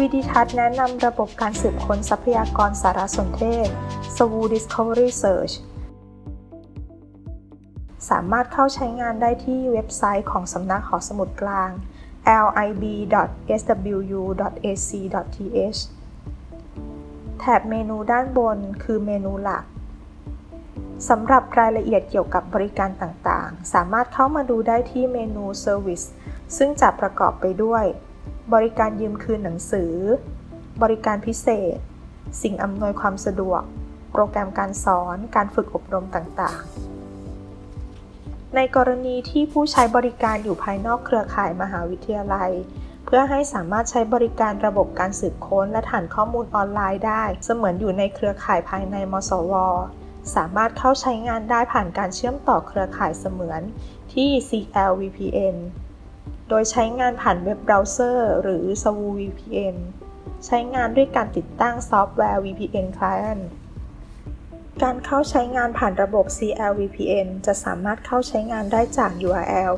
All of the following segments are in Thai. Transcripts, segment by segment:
วิดิทัศน์แนะนำระบบการสืบค้นทรัพยากรสารสนเทศ SWU Discovery Search สามารถเข้าใช้งานได้ที่เว็บไซต์ของสำนักหอสมุดกลาง lib.swu.ac.th แถบเมนูด้านบนคือเมนูหลักสำหรับรายละเอียดเกี่ยวกับบริการต่างๆ สามารถเข้ามาดูได้ที่เมนู Service ซึ่งจะประกอบไปด้วย บริการยืมคืนหนังสือ บริการพิเศษ สิ่งอำนวยความสะดวก โปรแกรมการสอน การฝึกอบรมต่างๆ ในกรณีที่ผู้ใช้บริการอยู่ภายนอกเครือข่ายมหาวิทยาลัย เพื่อให้สามารถใช้บริการระบบการสืบค้นและฐานข้อมูลออนไลน์ได้ เสมือนอยู่ในเครือข่ายภายในมสว สามารถเข้าใช้งานได้ผ่านการเชื่อมต่อเครือข่ายเสมือนที่ CLVPN โดยใช้งานผ่านเว็บเบราว์เซอร์ หรือ SWU VPN ใช้งานด้วยการติดตั้งซอฟต์แวร์ VPN Client การเข้าใช้งานผ่านระบบ CLVPN จะสามารถเข้าใช้งานได้จาก URL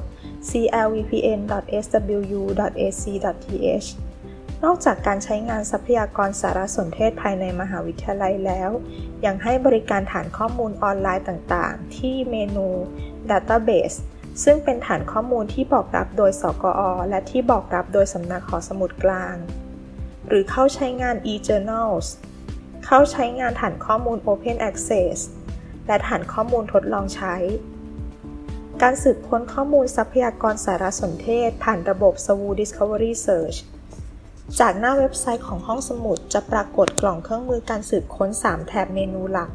clvpn.swu.ac.th นอกจากการใช้งานทรัพยากรสารสนเทศภายในมหาวิทยาลัยแล้ว ยังให้บริการฐานข้อมูลออนไลน์ต่าง ๆ ที่เมนู Database ซึ่งเป็นฐานข้อมูลที่บอกรับโดยสกอ และที่บอกรับโดยสำนักหอสมุดกลาง หรือเข้าใช้งาน e-journals เข้าใช้งานฐานข้อมูล Open Access และฐานข้อมูลทดลองใช้ การสืบค้นข้อมูลทรัพยากรสารสนเทศ ผ่านระบบ SWU Discovery Search จากหน้าเว็บไซต์ของห้องสมุดจะปรากฏกล่องเครื่องมือการสืบค้น 3 แถบเมนูหลัก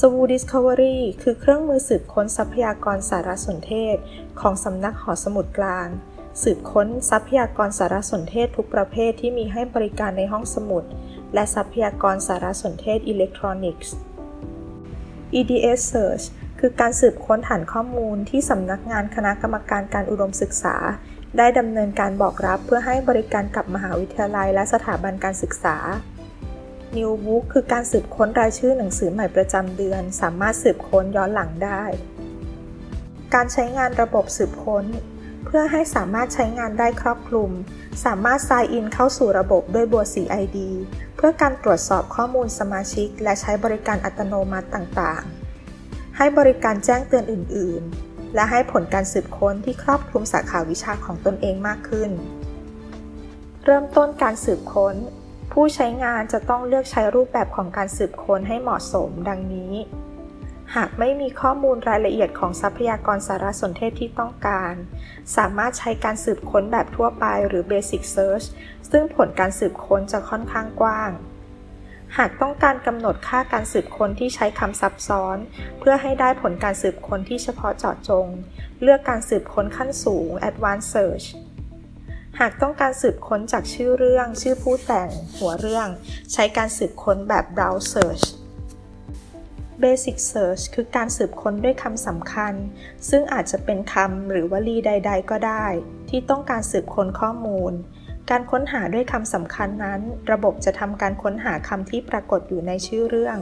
SWU Discovery คือเครื่องมือสืบค้นทรัพยากรสารสนเทศ ของสำนักหอสมุดกลาง สืบค้นทรัพยากรสารสนเทศทุกประเภทที่มีให้บริการในห้องสมุด และทรัพยากรสารสนเทศอิเล็กทรอนิกส์ EDS Search คือการสืบค้นฐานข้อมูลที่สำนักงานคณะกรรมการการอุดมศึกษา ได้ดำเนินการบอกรับเพื่อให้บริการกับมหาวิทยาลัยและสถาบันการศึกษา New Book คือการสืบค้นรายชื่อหนังสือใหม่ประจำเดือน สามารถสืบค้นย้อนหลังได้ การใช้งานระบบสืบค้น เพื่อให้สามารถใช้งานได้ครอบคลุม สามารถ sign in เข้าสู่ระบบด้วยบัวสี ID เพื่อการตรวจสอบข้อมูลสมาชิก และใช้บริการอัตโนมัติต่างๆ ให้บริการแจ้งเตือนอื่น ๆ และให้ผลการสืบค้นที่ครอบคลุมสาขาวิชาของตนเองมากขึ้น เริ่มต้นการสืบค้น ผู้ใช้งานจะต้องเลือกใช้รูปแบบของการสืบค้นให้เหมาะสมดังนี้ หากไม่มีข้อมูลรายละเอียดของทรัพยากรสารสนเทศที่ต้องการ สามารถใช้การสืบค้นแบบทั่วไปหรือ Basic Search ซึ่งผลการสืบค้นจะค่อนข้างกว้าง หากต้องการกำหนดค่าการสืบค้นที่ใช้คำซับซ้อน เพื่อให้ได้ผลการสืบค้นที่เฉพาะเจาะจง เลือกการสืบค้นขั้นสูง Advanced Search หากต้องการสืบค้นจากชื่อเรื่อง ชื่อผู้แต่ง หัวเรื่อง ใช้การสืบค้นแบบ Browse Search Basic Search คือการสืบค้นด้วยคำสำคัญ ซึ่งอาจจะเป็นคำหรือวลีใด ๆ ก็ได้ ที่ต้องการสืบค้นข้อมูล การค้นหาด้วยคำสำคัญนั้น ระบบจะทำการค้นหาคำที่ปรากฏอยู่ในชื่อเรื่อง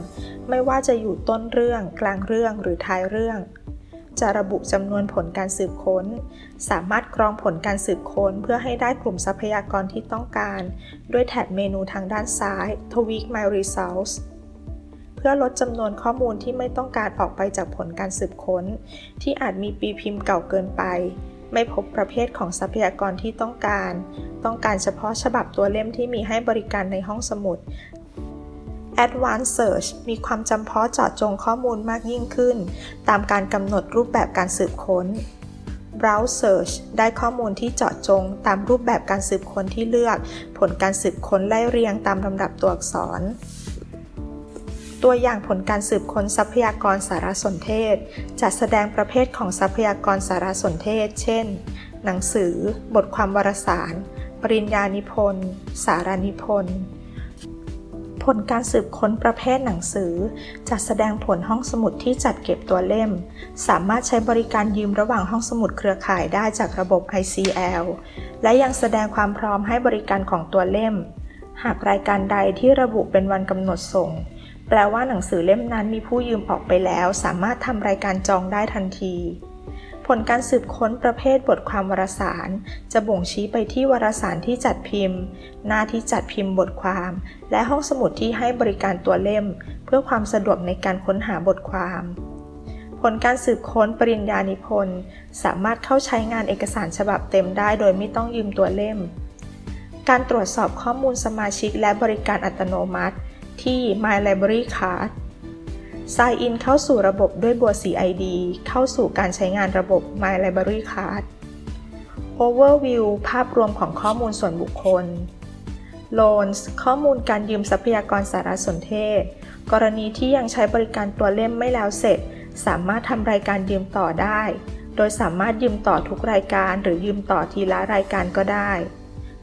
ไม่ว่าจะอยู่ต้นเรื่อง กลางเรื่องหรือท้ายเรื่อง จะระบุจำนวนผลการสืบค้น สามารถกรองผลการสืบค้น เพื่อให้ได้กลุ่มทรัพยากรที่ต้องการ ด้วยแถบเมนูทางด้านซ้าย Tweak My Results เพื่อลดจำนวนข้อมูลที่ไม่ต้องการออกไปจากผลการสืบค้น ที่อาจมีปีพิมพ์เก่าเกินไป ไม่พบประเภทของทรัพยากรที่ต้องการ ต้องการเฉพาะฉบับตัวเล่มที่มีให้บริการในห้องสมุด Advanced Search มีความจำเพาะเจาะจงข้อมูลมากยิ่งขึ้น ตามการกำหนดรูปแบบการสืบค้น Browse Search ได้ข้อมูลที่เจาะจง ตามรูปแบบการสืบค้นที่เลือก ผลการสืบค้นไล่เรียงตามลำดับตัวอักษร ตัวอย่างผลการสืบค้นทรัพยากรสารสนเทศจะแสดงประเภทของทรัพยากรสารสนเทศ เช่น หนังสือ บทความวารสาร ปริญญานิพนธ์ สารานิพนธ์ ผลการสืบค้นประเภทหนังสือจะแสดงผลห้องสมุดที่จัดเก็บตัวเล่ม สามารถใช้บริการยืมระหว่างห้องสมุดเครือข่ายได้จากระบบ ICL และยังแสดงความพร้อมให้บริการของตัวเล่ม หากรายการใดที่ระบุเป็นวันกำหนดส่ง แปลว่าหนังสือเล่มนั้นมีผู้ยืมออกไปแล้ว สามารถทำรายการจองได้ทันที ลการสืบค้นประเภทบทความวารสาร จะบ่งชี้ไปที่วารสารที่จัดพิมพ์ หน้าที่จัดพิมพ์บทความ และห้องสมุดที่ให้บริการตัวเล่ม เพื่อความสะดวกในการค้นหาบทความ ผลการสืบค้นปริญญานิพนธ์สามารถเข้าใช้งานเอกสารฉบับเต็มได้โดยไม่ต้องยืมตัวเล่ม การตรวจสอบข้อมูลสมาชิกและบริการอัตโนมัติ ที่ My Library Card Sign in เข้าสู่ระบบด้วยบัวสี ID เข้าสู่การใช้งานระบบ My Library Card Overview ภาพรวมของข้อมูลส่วนบุคคล Loans ข้อมูลการยืมทรัพยากรสารสนเทศ กรณีที่ยังใช้บริการตัวเล่มไม่แล้วเสร็จ สามารถทำรายการยืมต่อได้ โดยสามารถยืมต่อทุกรายการหรือยืมต่อทีละรายการก็ได้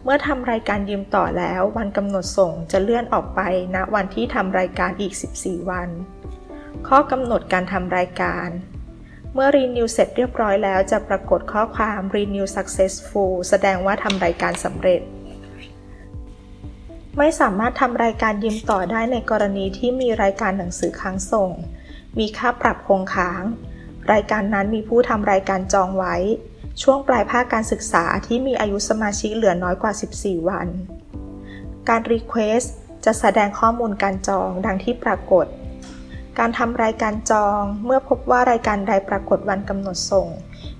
เมื่อทำรายการยืมต่อแล้ว วันกำหนดส่งจะเลื่อนออกไปณวันที่ทำรายการอีก 14 วัน ข้อกำหนดการทำรายการ เมื่อ Renew เสร็จเรียบร้อยแล้วจะปรากฏข้อความ Renew Successful แสดงว่าทำรายการสำเร็จ ไม่สามารถทำรายการยืมต่อได้ในกรณีที่มีรายการหนังสือค้างส่ง มีค่าปรับคงค้าง รายการนั้นมีผู้ทำรายการจองไว้ ช่วงปลายภาคการศึกษาที่มีอายุสมาชิกเหลือน้อยกว่า 14 วัน การ Request จะแสดงข้อมูลการจองดังที่ปรากฏ การทำรายการจองเมื่อพบว่ารายการใดปรากฏวันกำหนดส่ง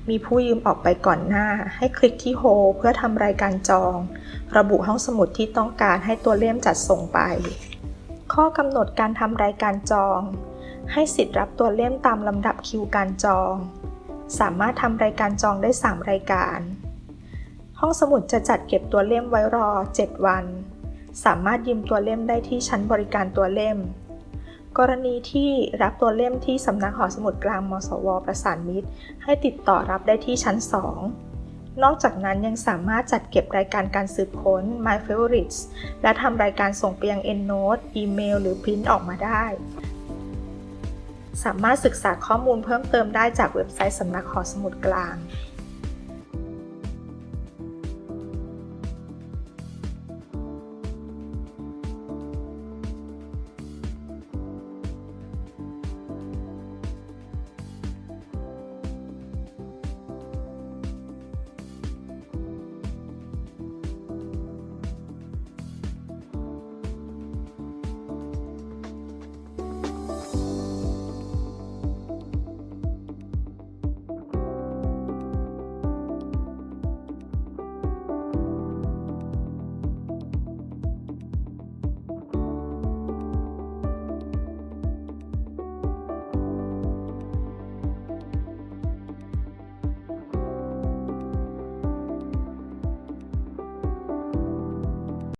มีผู้ยืมออกไปก่อนหน้า ให้คลิกที่ Hold เพื่อทำรายการจอง ระบุห้องสมุดที่ต้องการให้ตัวเล่มจัดส่งไป ข้อกำหนดการทำรายการจอง ให้สิทธิ์รับตัวเล่มตามลำดับคิวการจอง สามารถทำรายการจองได้ 3 รายการ ห้องสมุดจะจัดเก็บตัวเล่มไว้รอ 7 วัน สามารถยืมตัวเล่มได้ที่ชั้นบริการตัวเล่ม กรณีที่รับตัวเล่มที่สำนักหอสมุดกลางมสว ประสานมิตร ให้ติดต่อรับได้ที่ชั้น 2 นอกจากนั้นยังสามารถจัดเก็บรายการการสืบค้น My Favorites และทำรายการส่งไปยัง EndNote อีเมล หรือพิมพ์ออกมาได้ สามารถศึกษาข้อมูลเพิ่มเติมได้จากเว็บไซต์สำนักหอสมุดกลาง